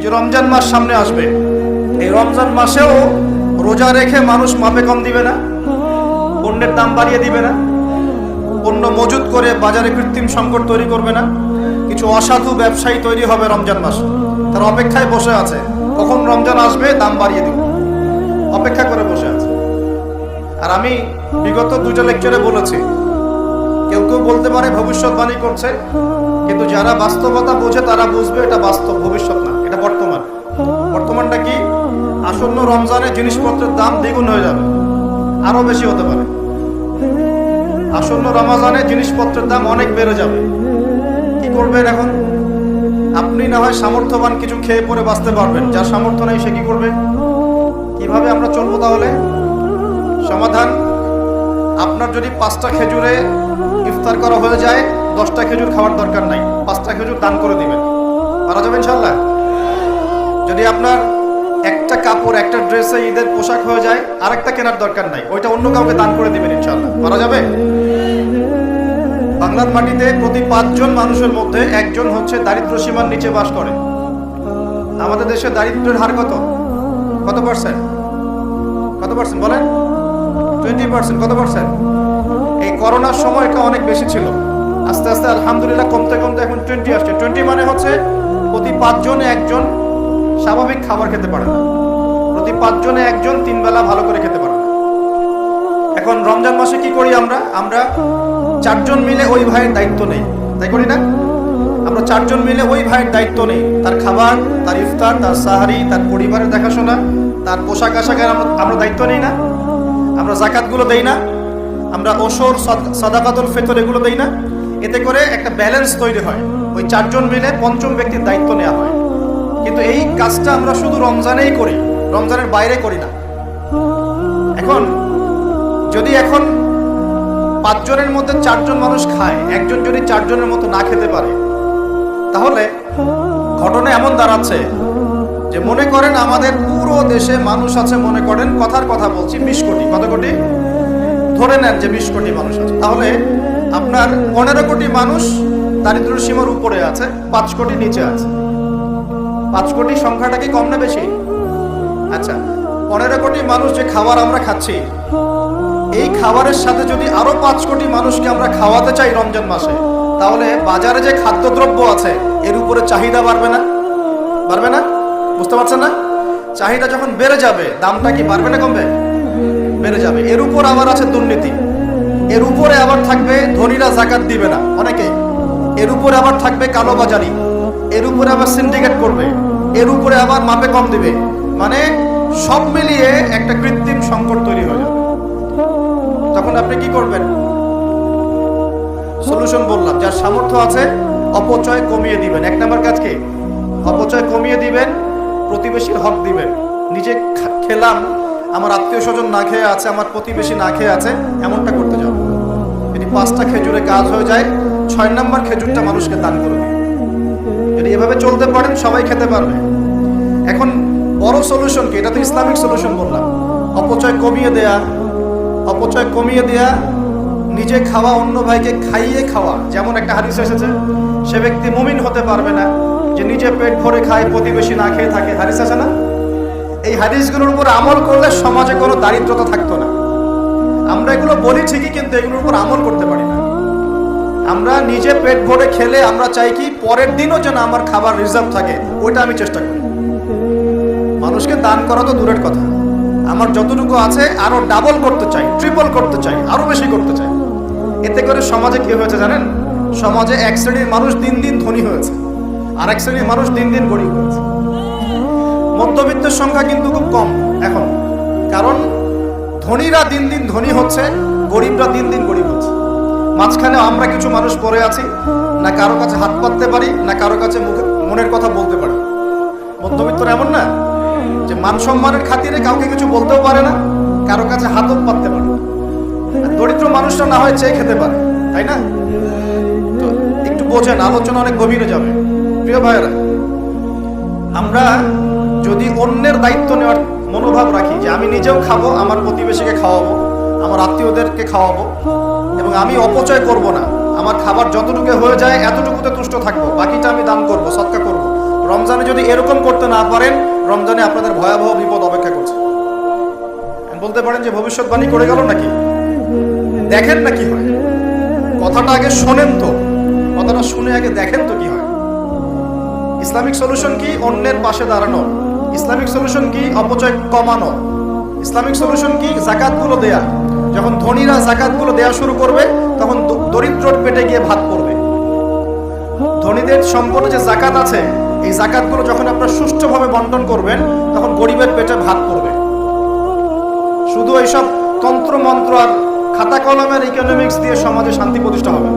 যে রমজান মাস সামনে আসবে, এই রমজান মাসেও রোজা রেখে মানুষ মাপে কম দিবে না, পণ্যের দাম বাড়িয়ে দিবে না, পণ্য মজুত করে বাজারে কৃত্রিম সংকট তৈরি করবে না, কিছু অসাধু ব্যবসায়ী তৈরি হবে রমজান মাস। তার অপেক্ষায় বসে আছে, কখন রমজান আসবে দাম বাড়িয়ে দিব। অপেক্ষা করে বসে আছে। আর আমি বিগত দুটো লেকচারে বলেছি, কেউ কেউ বলতে পারে ভবিষ্যৎবাণী করছে, কিন্তু যারা বাস্তবতা বোঝে তারা বুঝবে এটা বাস্তব ভবিষ্যৎ না। আসন্ন রমজানে জিনিসপত্রের দাম দ্বিগুণ হয়ে যাবে। আরও বেশি হতে পারে। আসন্ন রমজানে জিনিসপত্রের দাম অনেক বেড়ে যাবে। কি করবেন এখন? আপনি না হয় সামর্থ্যবান কিছু খেয়ে পরে বাঁচতে পারবেন। যার সামর্থ্য নেই সে কি করবে? কীভাবে আমরা চলবো তাহলে? সমাধান, আপনার যদি পাঁচটা খেজুরে ইফতার করা হয়ে যায়, দশটা খেজুর খাওয়ার দরকার নাই। পাঁচটা খেজুর দান করে দিবেন। পারা যাবে ইনশাল্লাহ যদি আপনার কাপড়, একটা ড্রেসে ঈদের পোশাক হয়ে যায়, আরেকটা কেনার দরকার নাই। ওইটা অন্য কাউকে দান করে দিবেন ইনশাল্লাহ পারা যাবে? বাংলার মাটিতে প্রতি পাঁচজন মানুষের মধ্যে একজন হচ্ছে দারিদ্র সীমার নিচে বাস করে। আমাদের দেশে দারিদ্রের হার কত? কত পার্সেন্ট কত পার্সেন্ট বলেন? টোয়েন্টি পার্সেন্ট কত পার্সেন্ট এই করোনার সময়টা অনেক বেশি ছিল। আস্তে আস্তে আলহামদুলিল্লাহ কমতে কমতে এখন টোয়েন্টি আসছে। টোয়েন্টি মানে হচ্ছে প্রতি পাঁচজনে একজন স্বাভাবিক খাবার খেতে পারে না। প্রতি পাঁচজনে একজন তিন বেলা ভালো করে খেতে পারে এখন রমজান মাসে কি করি আমরা? আমরা চারজন মিলে ওই ভাইয়ের দায়িত্ব নেই। তাই করি না? আমরা চারজন মিলে ওই ভাইয়ের দায়িত্ব নেই। তার খাবার, তার ইফতার, তার সাহারি, তার পরিবারের দেখাশোনা, তার পোশাক আশাকের আমরা দায়িত্ব নেই না। আমরা জাকাতগুলো দেই না। আমরা ওসর সাদাকাতুল ফেতর এগুলো দেই না। এতে করে একটা ব্যালেন্স তৈরি হয়। ওই চারজন মিলে পঞ্চম ব্যক্তির দায়িত্ব নেওয়া হয়। কিন্তু এই কাজটা আমরা শুধু রমজানেই করি। রমজানের বাইরে করি না। এখন, যদি এখন পাঁচজনের মধ্যে চারজন মানুষ খায়, একজন যদি চারজনের মতো না খেতে পারে, তাহলে ঘটনা এমন দাঁড়াচ্ছে যে মনে করেন আমাদের পুরো দেশে মানুষ আছে, মনে করেন কথার কথা বলছি, বিশ কোটি। কত কোটি? ধরে নেন যে বিশ কোটি মানুষ আছে। তাহলে আপনার পনেরো কোটি মানুষ দারিদ্র সীমার উপরে আছে, পাঁচ কোটি নিচে আছে। পাঁচ কোটি সংখ্যাটা কি কম না বেশি? আচ্ছা পনেরো কোটি মানুষ যে খাবার আমরা খাচ্ছি, এই খাবারের সাথে যদি আরও পাঁচ কোটি মানুষকে আমরা খাওয়াতে চাই রমজান মাসে, তাহলে বাজারে যে খাদ্যদ্রব্য আছে, এর উপরে চাহিদা বাড়বে না? বাড়বে না? বুঝতে পারছেন না? চাহিদা যখন বেড়ে যাবে, দামটা কি বাড়বে না কমবে? বেড়ে যাবে। এর উপর আবার আছে দুর্নীতি। এর উপরে আবার থাকবে, ধনীরা জাকাত দিবে না অনেকেই এর উপরে আবার থাকবে কালোবাজারি এর উপরে আবার সিন্ডিকেট করবে। এর উপরে আবার মাপে কম দিবে। মানে সব মিলিয়ে একটা কৃত্রিম সংকট তৈরি হয়ে যাবে। তখন আপনি কি করবেন? সলিউশন বললাম, যার সামর্থ্য আছে অপচয় কমিয়ে দিবেন। এক নাম্বার কাজ কি? অপচয় কমিয়ে দিবেন, প্রতিবেশীর হক দিবেন। নিজে খেলাম, আমার আত্মীয় স্বজন না খেয়ে আছে, আমার প্রতিবেশী না খেয়ে আছে, এমনটা করতে যাব যদি পাঁচটা খেজুরে কাজ হয়ে যায়, ছয় নাম্বার খেজুরটা মানুষকে দান করবে। যদি এভাবে চলতে পারেন, সবাই খেতে পারবে। এখন বড় সলিউশন কি? এটা তো ইসলামিক সলিউশন বললাম। অপচয় কমিয়ে দেয়া, অপচয় কমিয়ে দেয়া, নিজে খাওয়া, অন্য ভাইকে খাইয়ে খাওয়া। যেমন একটা হাদিস এসেছে, সে ব্যক্তি মুমিন হতে পারবে না, যে নিজে পেট ভরে খায়, প্রতিবেশী না খেয়ে থাকে। হাদিস আছে না? এই হাদিসগুলোর উপর আমল করলে সমাজে কোনো দারিদ্রতা থাকতো না। আমরা এগুলো বলি ঠিকই, কিন্তু এগুলোর উপর আমল করতে পারি না। আমরা নিজে পেট ভরে খেলে আমরা চাই কি, পরের দিনও যেন আমার খাবার রিজার্ভ থাকে। ওইটা আমি চেষ্টা করি। মানুষকে দান করা তো দূরের কথা। আমার যতটুকু আছে, আরও ডাবল করতে চাই ট্রিপল করতে চাই, আরও বেশি করতে চাই। এতে করে সমাজে কি হয়েছে জানেন? সমাজে এক শ্রেণির মানুষ দিন দিন ধনী হয়েছে আর এক শ্রেণির মানুষ দিন দিন গরিব হয়েছে। মধ্যবিত্তের সংখ্যা কিন্তু খুব কম এখন, কারণ ধনীরা দিন দিন ধনী হচ্ছে, গরিবরা দিন দিন গরিব হচ্ছে। মাঝখানে আমরা কিছু মানুষ পড়ে আছি, না কারও কাছে হাত পাততে পারি, না কারও কাছে মনের কথা বলতে পারি। মধ্যবিত্তরা এমন না মান সম্মানের খাতিরে কাউকে কিছু বলতেও পারে না, কারও কাছে হাতও পাততে পারে দরিদ্র মানুষটা না হয় চেয়ে খেতে পারে, তাই না? তো একটু বোঝেন, আলোচনা অনেক গভীরে যাবে। প্রিয় ভাইয়েরা, আমরা যদি অন্যের দায়িত্ব নেওয়ার মনোভাব রাখি যে আমি নিজেও খাব, আমার প্রতিবেশীকে খাওয়াবো, আমার আত্মীয়দেরকে খাওয়াবো, এবং আমি অপচয় করব না, আমার খাবার যতটুকু হয়ে যায় এতটুকুতে তুষ্ট থাকব, বাকিটা আমি দান করব সৎকা করব। রমজানে যদি এরকম করতে না পারেন রমজানে আপনাদের ভয়াবহ বিপদ অপেক্ষা করছে। বলতে পারেন যে ভবিষ্যৎবাণী করে গেল নাকি? দেখেন না কি হয়। কথাটা আগে শোনেন তো। কথাটা শুনে আগে দেখেন তো কি হয়। ইসলামিক সলিউশন কি? অন্যের পাশে দাঁড়ানো। ইসলামিক সলিউশন কি? অপচয় কমানো। ইসলামিক সলিউশন কি? জাকাতগুলো দেয়া। যখন ধনীরা জাকাতগুলো দেয়া শুরু করবে, তখন দরিদ্রর পেটে গিয়ে ভাত পড়বে। ধনীদের সম্পদে যে জাকাত আছে এই জাকাতগুলো যখন আপনারা সুষ্ঠুভাবে বন্টন করবেন, তখন গরিবের পেটে ভাত পড়বে। শুধু এইসব তন্ত্র, মন্ত্র আর খাতা কলমের ইকোনমিক্স দিয়ে সমাজে শান্তি প্রতিষ্ঠা হবে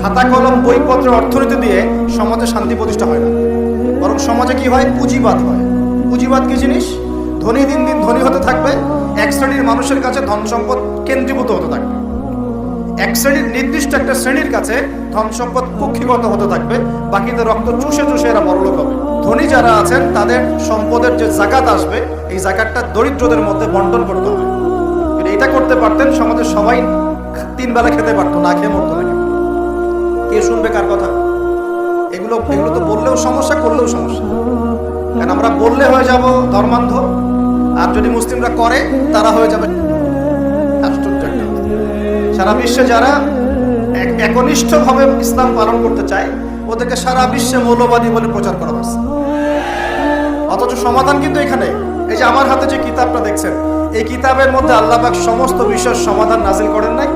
খাতা কলম বইপত্রের অর্থনীতি দিয়ে সমাজে শান্তি প্রতিষ্ঠা হয় না। বরং সমাজে কি হয়? পুঁজিবাদ হয়। পুঁজিবাদ কি জিনিস? ধনী দিন দিন ধনী হতে থাকবে, এক শ্রেণির মানুষের কাছে ধন সম্পদ কেন্দ্রীভূত হতে থাকবে। এক শ্রেণির নির্দিষ্ট একটা শ্রেণির কাছে ধন সম্পদ কক্ষিগত হতে থাকবে। বাকিদের রক্ত চুষে চুষে এরা বড়লোক হবে। ধনী যারা আছেন, তাদের সম্পদের যে জাকাত আসবে, এই জাকাতটা দরিদ্রদের মধ্যে বন্টন করতে হবে। এটা করতে পারতেন সমাজের সবাই তিন বেলা খেতে পারতো, না খেয়ে মরতো না কে শুনবে কার কথা? এগুলো এগুলো তো বললেও সমস্যা, করলেও সমস্যা। কারণ আমরা বললে হয়ে যাব ধর্মান্ধ, আর যদি মুসলিমরা করে, তারা হয়ে যাবে। সারা বিশ্বে যারা এক- একনিষ্ঠভাবে ইসলাম পালন করতে চায়, ওদেরকে সারা বিশ্বে মৌলবাদী বলে প্রচার করা হচ্ছে অথচ সমাধান কিন্তু এখানে। এই যে আমার হাতে যে কিতাবটা দেখছেন, এই কিতাবের মধ্যে আল্লাহপাক সমস্ত বিষয়ের সমাধান নাজিল করেন নাই?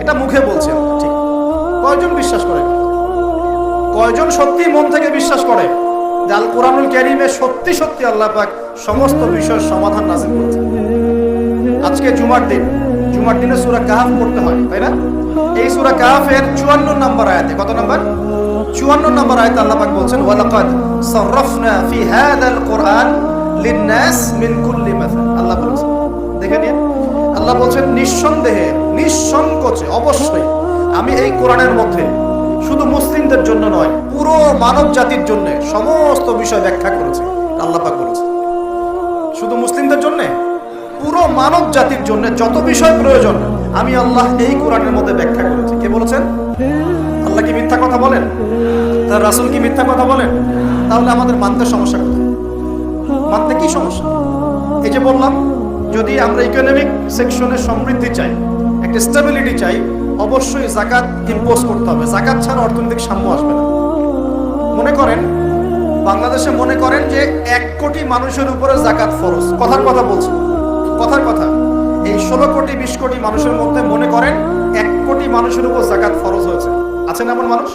এটা মুখে বলছেন কয়জন বিশ্বাস করে? কয়জন সত্যি মন থেকে বিশ্বাস করে যে আল কোরআনুল ক্যারিমে সত্যি সত্যি আল্লাহ সমস্ত বিষয়ের সমাধান নাজিল করেছেন আজকে জুমার দিন জুমার দিনে সুরা কাহাফ পড়তে হয়, তাই না? এই সুরা কাহাফের চুয়ান্ন নম্বর আয়াতে, কত নম্বর? চুয়ান্ন নম্বর আয়াতে আল্লাহ বলছেন, ওয়ালাকাদ ফি হাদাল কোরআন লিন্নাস মিন কুল্লি মাসাল। আল্লাহ দেখে নিন। আল্লাহ বলছেন, নিঃসন্দেহে, নিঃসংকোচে, অবশ্যই আমি এই কোরআনের মধ্যে শুধু মুসলিমদের জন্য নয়, পুরো মানব জাতির জন্য সমস্ত বিষয় ব্যাখ্যা করেছে। শুধু মুসলিমদের জন্য? পুরো মানব জাতির জন্য যত বিষয় প্রয়োজন, আমি আল্লাহ এই কোরআনের মধ্যে ব্যাখ্যা করেছি। কে বলেছেন? আল্লাহ কি মিথ্যা কথা বলেন? তার রাসূল কি মিথ্যা কথা বলেন? তাহলে আমাদের মানতে সমস্যা কোথায়? মানতে কি সমস্যা? এই যে বললাম, যদি আমরা ইকোনমিক সেকশনে সমৃদ্ধি চাই, একটা স্টেবিলিটি চাই, অবশ্যই জাকাত ইম্পোজ করতে হবে। জাকাত ছাড়া অর্থনৈতিক সাম্য আসবে না। মনে করেন, বাংলাদেশে মনে করেন যে এক কোটি মানুষের উপরে জাকাত ফরজ। কথার কথা বলছি। কথার কথা। এই ষোলো কোটি, বিশ কোটি মানুষের মধ্যে মনে করেন এক কোটি মানুষের উপর জাকাত ফরজ হয়েছে। আছেন এমন মানুষ?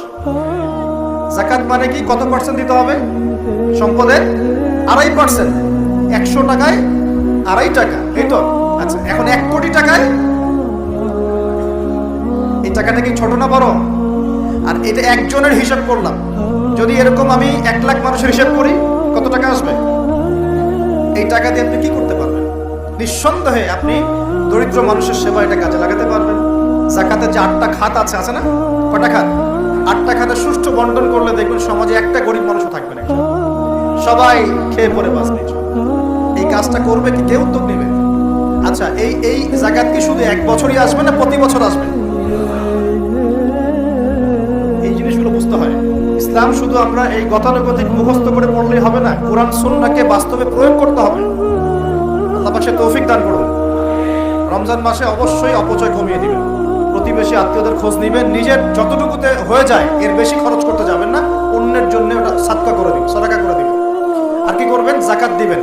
জাকাত মানে কি? কত পার্সেন্ট দিতে হবে? সম্পদের আড়াই পার্সেন্ট একশো টাকায় আড়াই টাকা, এই তো? আচ্ছা এখন এক কোটি টাকায়? এই টাকাটা কি ছোট না বড়? আর এটা একজনের হিসাব করলাম। যদি এরকম আমি এক লাখ মানুষের হিসাব করি, কত টাকা আসবে? এই টাকা দিয়ে আপনি কি করতে পারবেন? নিঃসন্দেহে আপনি দরিদ্র মানুষের সেবা এটা কাজে লাগাতে পারবেন। জাকাতে যে আটটা খাত আছে আছে না? কটা খাত? আটটা খাতে সুষ্ঠু বন্টন করলে দেখবেন সমাজে একটা গরিব মানুষও থাকবে না সবাই খেয়ে পরে বাঁচবে এই কাজটা করবে কি? কে উদ্যোগ নেবে? আচ্ছা এই এই জাকাত কি শুধু এক বছরই আসবে না প্রতি বছর আসবে? এই জিনিসগুলো বুঝতে হয়। ইসলাম শুধু আমরা এই গতানুগতিক মুখস্থ করে পড়লেই হবে না, কোরআন সুন্নাহকে বাস্তবে প্রয়োগ করতে হবে। পাশে তৌফিক দান করুন। রমজান মাসে অবশ্যই অপচয় কমিয়ে দিবেন। প্রতিবেশী আত্মীয়দের খোঁজ নিবেন। নিজের যতটুকুতে হয়ে যায়, এর বেশি খরচ করতে যাবেন না। অন্যের জন্য ওটা সাদকা করে দিন সদাকা করে দিবেন। আর কি করবেন? জাকাত দিবেন।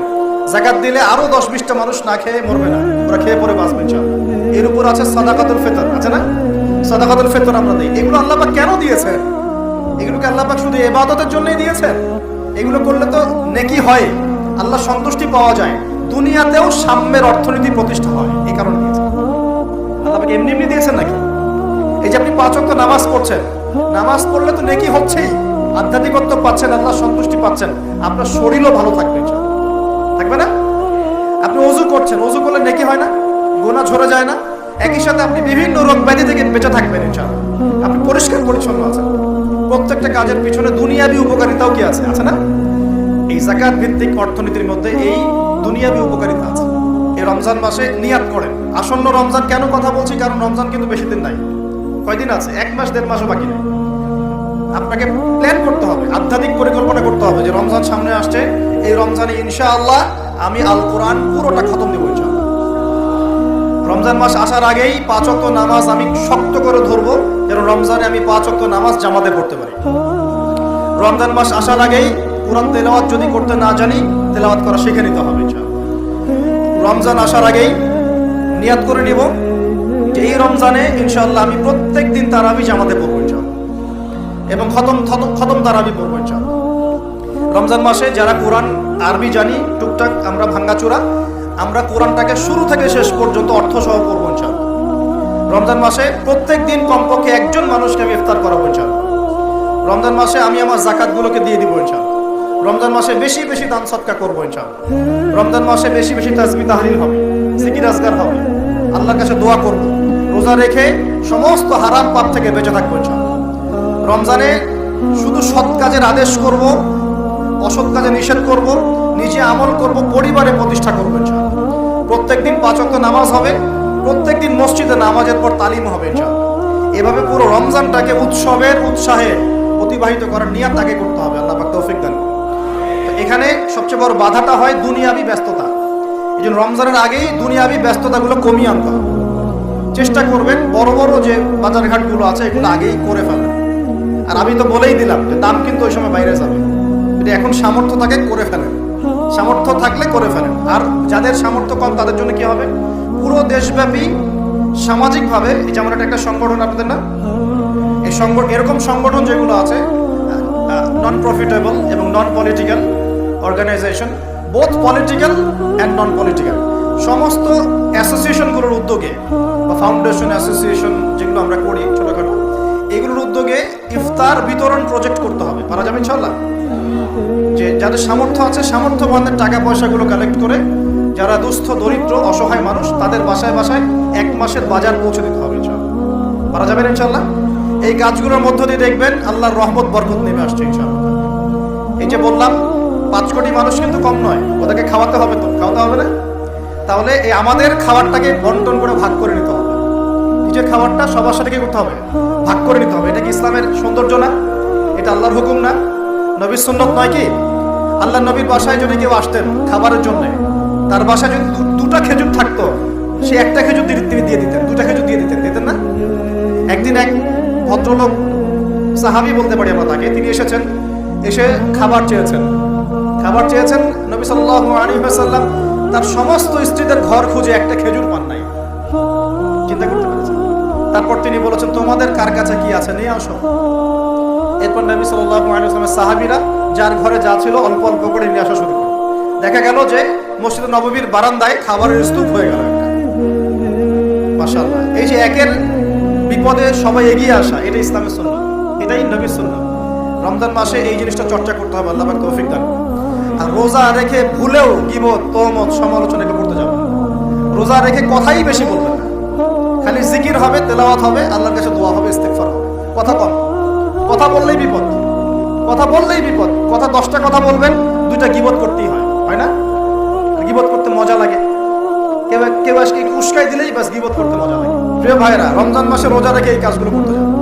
জাকাত দিলে আরও দশ বিশটা মানুষ না খেয়ে মরবে না। ওরা খেয়ে পরে বাঁচবেন সব এর উপর আছে সাদাকাতুল ফেতর, আছে না? সাদাকাতুল ফেতর আমরা দিই। এগুলো আল্লাপাক কেন দিয়েছেন? এগুলোকে আল্লাহ পাক শুধু এবাদতের জন্যই দিয়েছেন? এগুলো করলে তো নেকি হয়। আল্লাহ সন্তুষ্টি পাওয়া যায়। দুনিয়াতেও সাম্যের অর্থনীতি প্রতিষ্ঠা হয়, এই কারণে দিয়েছেন আল্লাহ এমনি এমনি দিয়েছেন নাকি? এই যে আপনি পাঁচ ওয়াক্ত নামাজ পড়ছেন, নামাজ পড়লে তো নেকি হচ্ছেই, আধ্যাত্মিকত্ব পাচ্ছেন আল্লাহ সন্তুষ্টি পাচ্ছেন, আপনার শরীরও ভালো থাকবে থাকবে না? আপনি অজু করছেন, অজু করলে নেকি হয় না? গোনা ঝরে যায় না? একই সাথে আপনি বিভিন্ন রোগ ব্যাধি থেকে বেঁচে থাকবেন, ইনশাআল্লাহ। আপনি পরিষ্কার পরিচ্ছন্ন আছেন। প্রত্যেকটা কাজের পিছনে দুনিয়াবি উপকারিতাও কি আছে? আছে না? এই জাকাত ভিত্তিক অর্থনীতির মধ্যে এই দুনিয়াবি উপকারিতা আছে। এই রমজান মাসে নিয়াত করেন। আসন্ন রমজান কেন কথা বলছি? কারণ রমজান কিন্তু বেশি দিন নাই। কয়দিন আছে? এক মাস, দেড় মাসও বাকি নেই। আপনাকে প্ল্যান করতে হবে, আধ্যাত্মিক পরিকল্পনা করতে হবে যে রমজান সামনে আসছে। এই রমজানে ইনশাআল্লাহ আমি আল কোরআন পুরোটা খতম দেবো রমজান মাস আসার আগেই পাঁচ অক্ট নামাজ আমি শক্ত করে ধরবো, যেন রমজানে আমি পাঁচ অক্ট নামাজ জামাতে পড়তে পারি। রমজান মাস আসার আগেই কোরআন তেলাওয়াত যদি করতে না জানি, তেলাওয়াত করা শিখে নিতে হবে ইনশাআল্লাহ। রমজান আসার আগেই নিয়াত করে নিব যে এই রমজানে ইনশাল্লাহ আমি প্রত্যেক দিন তারাবি জামাতে পড়ব ইনশাআল্লাহ। এবং খতম খতম- তারাবি পড়ব রমজান মাসে যারা কোরআন, আরবি জানি, টুকটাক আমরা ভাঙ্গাচোরা, আমরা কোরআনটাকে শুরু থেকে শেষ পর্যন্ত অর্থ সহ পড়ব রমজান মাসে প্রত্যেক দিন কমপক্ষে একজন মানুষকে আমি ইফতার করাবো রমজান মাসে আমি আমার জাকাতগুলোকে দিয়ে দিব ইনশাআল্লাহ। রমজান মাসে বেশি বেশি দান সৎকা করব ইনশাআল্লাহ। রমজান মাসে বেশি বেশি তাজমি তাহলিল হবে, জিকির আজগার হবে। আল্লাহর কাছে দোয়া করব। রোজা রেখে সমস্ত হারাম পাপ থেকে বেঁচে থাকব ইনশাআল্লাহ। রমজানে শুধু সৎ কাজের আদেশ করব, অসৎ কাজে নিষেধ করব, নিজে আমল করব, পরিবারে প্রতিষ্ঠা করব ইনশাআল্লাহ। প্রত্যেকদিন পাঁচ ওয়াক্ত নামাজ হবে, প্রত্যেকদিন মসজিদে নামাজের পর তালিম হবে ইনশাআল্লাহ। এভাবে পুরো রমজানটাকে উৎসবের উৎসাহে অতিবাহিত করার নিয়াত আগে করতে হবে, আল্লাহ তৌফিক দান এখানে সবচেয়ে বড় বাধাটা হয় দুনিয়াবি ব্যস্ততা। এই জন্য রমজানের আগেই দুনিয়াবি ব্যস্ততাগুলো কমিয়ে আনতে হবে। চেষ্টা করবেন বড় বড় যে বাজারঘাটগুলো আছে, এগুলো আগেই করে ফেলেন আর আমি তো বলেই দিলাম যে দাম কিন্তু ওই সময় বাইরে যাবে। যদি এখন সামর্থ্য থাকে, করে ফেলেন। সামর্থ্য থাকলে করে ফেলেন। আর যাদের সামর্থ্য কম, তাদের জন্য কি হবে? পুরো দেশব্যাপী সামাজিকভাবে, এই যেমন একটা সংগঠন, আপনাদের না এই সংগঠন এরকম সংগঠন যেগুলো আছে নন প্রফিটেবল এবং non political organisation both political and non political সমস্ত অ্যাসোসিয়েশনগুলোর উদ্যোগে বা ফাউন্ডেশন অ্যাসোসিয়েশন যেগুলো আমরা করি ছোটোখাটো, এগুলোর উদ্যোগে ইফতার বিতরণ প্রজেক্ট করতে হবে। পারা যাবে ইনশাল্লাহ যে যাদের সামর্থ্য আছে সামর্থ্যবানদের টাকা পয়সাগুলো কালেক্ট করে যারা দুস্থ, দরিদ্র, অসহায় মানুষ, তাদের বাসায় বাসায় এক মাসের বাজার পৌঁছে দিতে হবে পারা যাবে ইনশাল্লাহ এই কাজগুলোর মধ্য দিয়ে দেখবেন আল্লাহর রহমত, বরকত নেমে আসছে ইনশাল্লাহ এই যে বললাম পাঁচ কোটি মানুষ কিন্তু কম নয়। ওদেরকে খাওয়াতে হবে তো। খাওয়াতে হবে না? তাহলে এই আমাদের খাবারটাকে বন্টন করে ভাগ করে নিতে হবে। নিজের খাবারটা সবার সাথে কি করতে হবে? ভাগ করে নিতে হবে। এটা কি ইসলামের সৌন্দর্য না? এটা আল্লাহর হুকুম না? নবীর সুন্নত নয় কি? আল্লাহ নবীর বাসায় যদি কেউ আসতেন খাবারের জন্য, তার বাসায় যদি দুটা খেজুর থাকতো, সে একটা খেজুর তিনি দিয়ে দিতেন। দুটা খেজুর দিয়ে দিতেন। দিতেন না? একদিন এক ভদ্রলোক সাহাবি বলতে পারি আমরা তাকে। তিনি এসেছেন, এসে খাবার চেয়েছেন। খাবার চেয়েছেন নবী সাল্লাল্লাহু আলাইহি ওয়াসাল্লাম, তার সমস্ত স্ত্রীদের ঘর খুঁজে একটা খেজুর পান নাই। চিন্তা করতে পেরেছেন? তারপর তিনি বলেছেন, তোমাদের কার কাছে কি আছে? নিয়ে আসো। এরপর নবী সাল্লাল্লাহু আলাইহি ওয়াসাল্লামের সাহাবীরা যার ঘরে যা ছিল অল্প অল্প করে নিয়ে আসা শুরু দেখা গেল যে মসজিদ নববীর বারান্দায় খাবারের স্তূপ হয়ে গেল এই যে একের বিপদে সবাই এগিয়ে আসা, এটা ইসলামের সুন্নাহ। এটাই নবীর সুন্নাহ। রমজান মাসে এই জিনিসটা চর্চা করতে হবে, আল্লাহ তৌফিক দান রোজা রেখে ভুলেও গিবত তহমত সমালোচনা এগুলো করতে যাবেন রোজা রেখে কথাই বেশি বলবেন খালি জিকির হবে, তেলাওয়াত হবে, আল্লাহর কাছে দোয়া হবে, ইস্তেগফার হবে। কথা কম কথা বললেই বিপদ। কথা বললেই বিপদ। কথা দশটা কথা বলবেন, দুইটা গিবত করতেই হয় হয় না? গিবত করতে মজা লাগে। কেউ কেউ আজকে উস্কাই দিলেই বাস গিবত করতে মজা লাগে। প্রিয় ভাইরা রমজান মাসে রোজা রেখে এই কাজগুলো করতে যাবে।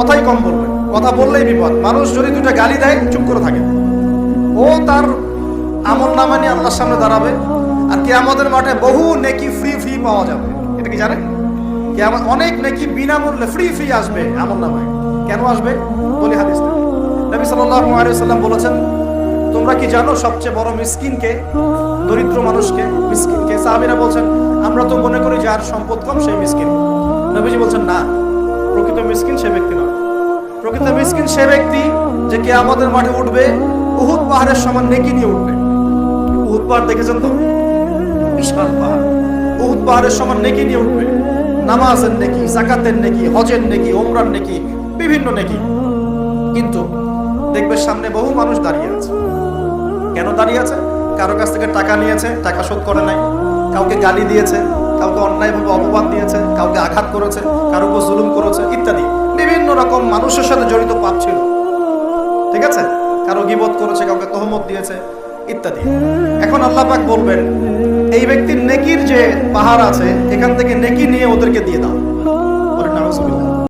কথাই কম বলবেন। কথা বললেই বিপদ। মানুষ যদি দুইটা গালি দেয়, চুপ করে থাকে। ও তার আমল নামা নিয়ে আল্লাহর সামনে দাঁড়াবে, আর কে আমাদের মাঠে বহু নেকি ফ্রি ফ্রি পাওয়া যাবে। এটা কি জানেন? কে আমার অনেক নেকি বিনামূল্যে ফ্রি ফ্রি আসবে আমল নামায়। কেন আসবে? বলি হাদিস নবী সাল্লাল্লাহু আলাইহি সাল্লাম বলেছেন, তোমরা কি জানো সবচেয়ে বড় মিসকিনকে দরিদ্র মানুষকে মিসকিনকে সাহাবীরা বলছেন, আমরা তো মনে করি যার সম্পদ কম সেই মিসকিন। নবীজি বলছেন, না, প্রকৃত মিসকিন সে ব্যক্তি নয়। প্রকৃত মিসকিন সে ব্যক্তি যে কে আমাদের মাঠে উঠবে উহুদ পাহাড়ের সমান নেকি নিয়ে উঠবে। উহুদ পাহাড় দেখেছেন তো? বিশাল পাহাড়। উহুদ পাহাড়ের সমান নেকি নিয়ে উঠবে। নামাজের নেকি, জাকাতের নেকি, হজের নেকি ওমরার নেকি, বিভিন্ন নেকি। কিন্তু দেখবে সামনে বহু মানুষ দাঁড়িয়ে আছে। কেন দাঁড়িয়ে আছে? কারও কাছ থেকে টাকা নিয়েছে, টাকা শোধ করে নাই। কাউকে গালি দিয়েছে, কাউকে অন্যায়ভাবে অপমান দিয়েছে, কাউকে আঘাত করেছে, কারও উপর জুলুম করেছে, ইত্যাদি। বিভিন্ন রকম মানুষের সাথে জড়িত পাপ ছিল। ঠিক আছে? কারও গিবত করেছে, কাউকে তহমত দিয়েছে, ইত্যাদি। এখন আল্লাহ পাক বলবেন, এই ব্যক্তির নেকির যে পাহাড় আছে, এখান থেকে নেকি নিয়ে ওদেরকে দিয়ে দাও।